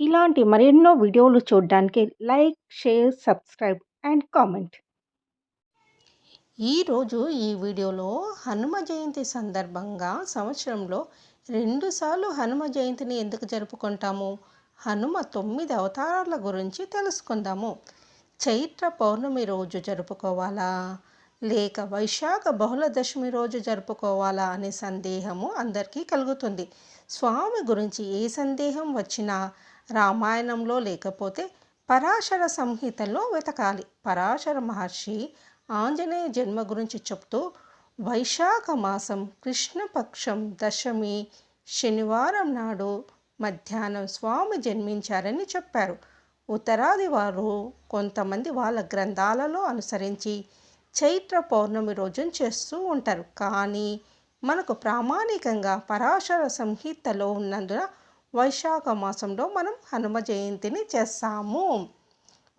ఇలాంటి మరెన్నో వీడియోలు చూడడానికి like share subscribe and comment. ఈరోజు ఈ వీడియోలో హనుమ జయంతి సందర్భంగా సంవత్సరంలో రెండుసార్లు హనుమ జయంతిని ఎందుకు జరుపుకుంటాము? హనుమ తొమ్మిది అవతారాల గురించి తెలుసుకుందాము. చైత్ర పౌర్ణమి రోజు జరుపుకోవాలా? లేక వైశాఖ బహుళ దశమి రోజు జరుపుకోవాలా అనే సందేహము అందరికీ కలుగుతుంది. స్వామి గురించి ఏ సందేహం వచ్చినా రామాయణంలో లేకపోతే పరాశర సంహితలో వెతకాలి. పరాశర మహర్షి ఆంజనేయ జన్మ గురించి చెప్తూ వైశాఖ మాసం కృష్ణపక్షం దశమి శనివారం నాడు మధ్యాహ్నం స్వామి జన్మించారని చెప్పారు. ఉత్తరాది వారు కొంతమంది వాళ్ళ గ్రంథాలలో అనుసరించి చైత్ర పౌర్ణమి రోజున చేస్తూ ఉంటారు. కానీ మనకు ప్రామాణికంగా పరాశర సంహితలో ఉన్నందున వైశాఖ మాసంలో మనం హనుమ జయంతిని చేస్తాము.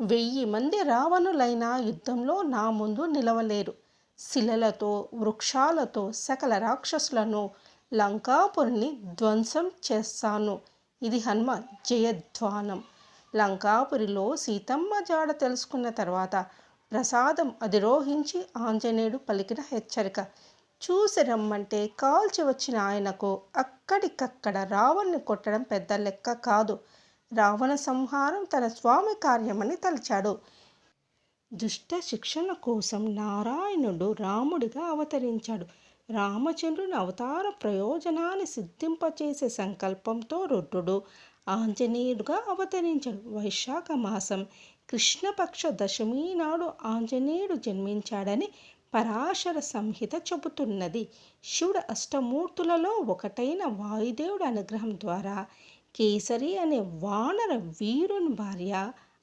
వెయ్యి మంది రావణులైన యుద్ధంలో నా ముందు నిలవలేరు. శిలలతో వృక్షాలతో సకల రాక్షసులను లంకాపురిని ధ్వంసం చేస్తాను. ఇది హనుమ జయధ్వానం. లంకాపురిలో సీతమ్మ జాడ తెలుసుకున్న తర్వాత ప్రసాదం అధిరోహించి ఆంజనేయుడు పలికిన హెచ్చరిక. చూసి రమ్మంటే కాల్చి వచ్చిన ఆయనకు అక్కడికక్కడ రావణ్ణి కొట్టడం పెద్ద లెక్క కాదు. రావణ సంహారం తన స్వామి కార్యమని తలిచాడు. దుష్ట శిక్షణ కోసం నారాయణుడు రాముడిగా అవతరించాడు. రామచంద్రుని అవతార ప్రయోజనాన్ని సిద్ధింపచేసే సంకల్పంతో రుద్రుడు ఆంజనేయుడుగా అవతరించాడు. వైశాఖ మాసం కృష్ణపక్ష దశమి నాడు ఆంజనేయుడు జన్మించాడని పరాశర సంహిత చెబుతున్నది. శివుడు అష్టమూర్తులలో ఒకటైన వాయుదేవుడి అనుగ్రహం ద్వారా కేసరి అనే వానర వీరుని భార్య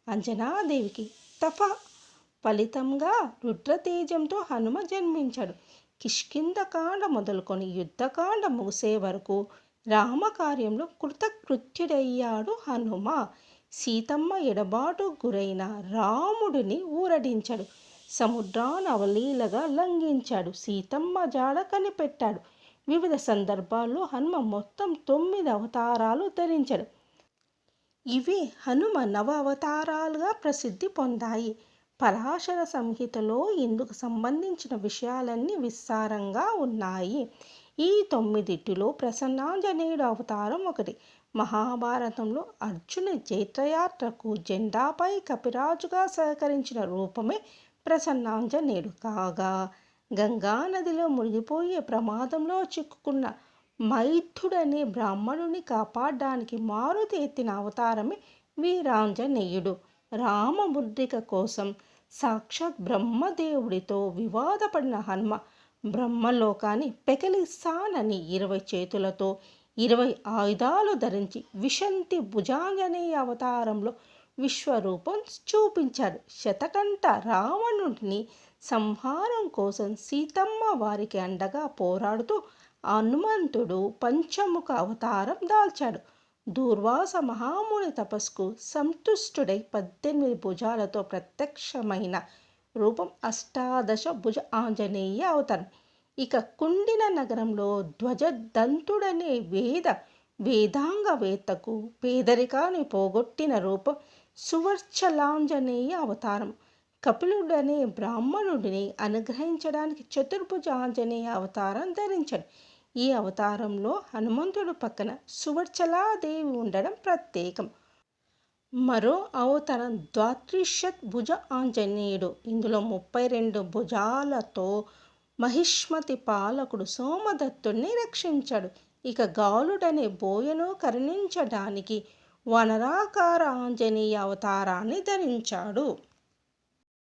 అంజనాదేవికి తప ఫలితంగా రుద్రతేజంతో హనుమ జన్మించాడు. కిష్కిందకాండ మొదలుకొని యుద్ధకాండ ముగిసే వరకు రామకార్యంలో కృతకృత్యుడయ్యాడు హనుమ. సీతమ్మ ఎడబాటు గురైన రాముడిని ఊరడించాడు. సముద్రాన్ని అవలీలగా లంఘించాడు. సీతమ్మ జాడ కనిపెట్టాడు. వివిధ సందర్భాల్లో హనుమ మొత్తం తొమ్మిది అవతారాలు ధరించాడు. ఇవి హనుమ నవ అవతారాలుగా ప్రసిద్ధి పొందాయి. పరాశర సంహితలో ఇందుకు సంబంధించిన విషయాలన్నీ విస్తారంగా ఉన్నాయి. ఈ తొమ్మిదిటిలో ప్రసన్నాంజనేయుడు అవతారం ఒకటి. మహాభారతంలో అర్జున జైత్రయాత్రకు జెండాపై కపిరాజుగా సహకరించిన రూపమే ప్రసన్నాంజనేయుడు కాగా గంగా నదిలో మునిగిపోయే ప్రమాదంలో చిక్కుకున్న మైథుడనే బ్రాహ్మణుని కాపాడడానికి మారుతి ఎత్తిన అవతారమే వీరాంజనేయుడు రామముద్రిక కోసం సాక్షాత్ బ్రహ్మదేవుడితో వివాదపడిన హనుమ బ్రహ్మలోకాన్ని పెకలిస్తానని ఇరవై చేతులతో ఇరవై ఆయుధాలు ధరించి విశంతి భుజాంజనేయ అవతారంలో విశ్వరూపం చూపించాడు శతకంఠ రావణుడిని సంహారం కోసం సీతమ్మ వారికి అండగా పోరాడుతూ హనుమంతుడు పంచముఖ అవతారం దాల్చాడు. దూర్వాస మహాముని తపస్కు సంతుష్టుడై పద్దెనిమిది భుజాలతో ప్రత్యక్షమైన రూపం అష్టాదశ భుజ ఆంజనేయ అవతారం. ఇక కుండిన నగరంలో ధ్వజదంతుడనే వేద వేదాంగవేత్తకు పేదరికాన్ని పోగొట్టిన రూపం సువర్చలాంజనేయ అవతారం. కపిలుడనే బ్రాహ్మణుడిని అనుగ్రహించడానికి చతుర్భుజ ఆంజనేయ అవతారం ధరించాడు. ఈ అవతారంలో హనుమంతుడు పక్కన సువర్చలాదేవి ఉండడం ప్రత్యేకం. మరో అవతారం ద్వాత్రిషత్ భుజ ఆంజనేయుడు ఇందులో ముప్పై రెండు భుజాలతో మహిష్మతి పాలకుడు సోమదత్తుడిని రక్షించాడు. ఇక గాలుడనే బోయను కరుణించడానికి వనరాకార ఆంజనేయ అవతారాన్ని ధరించాడు.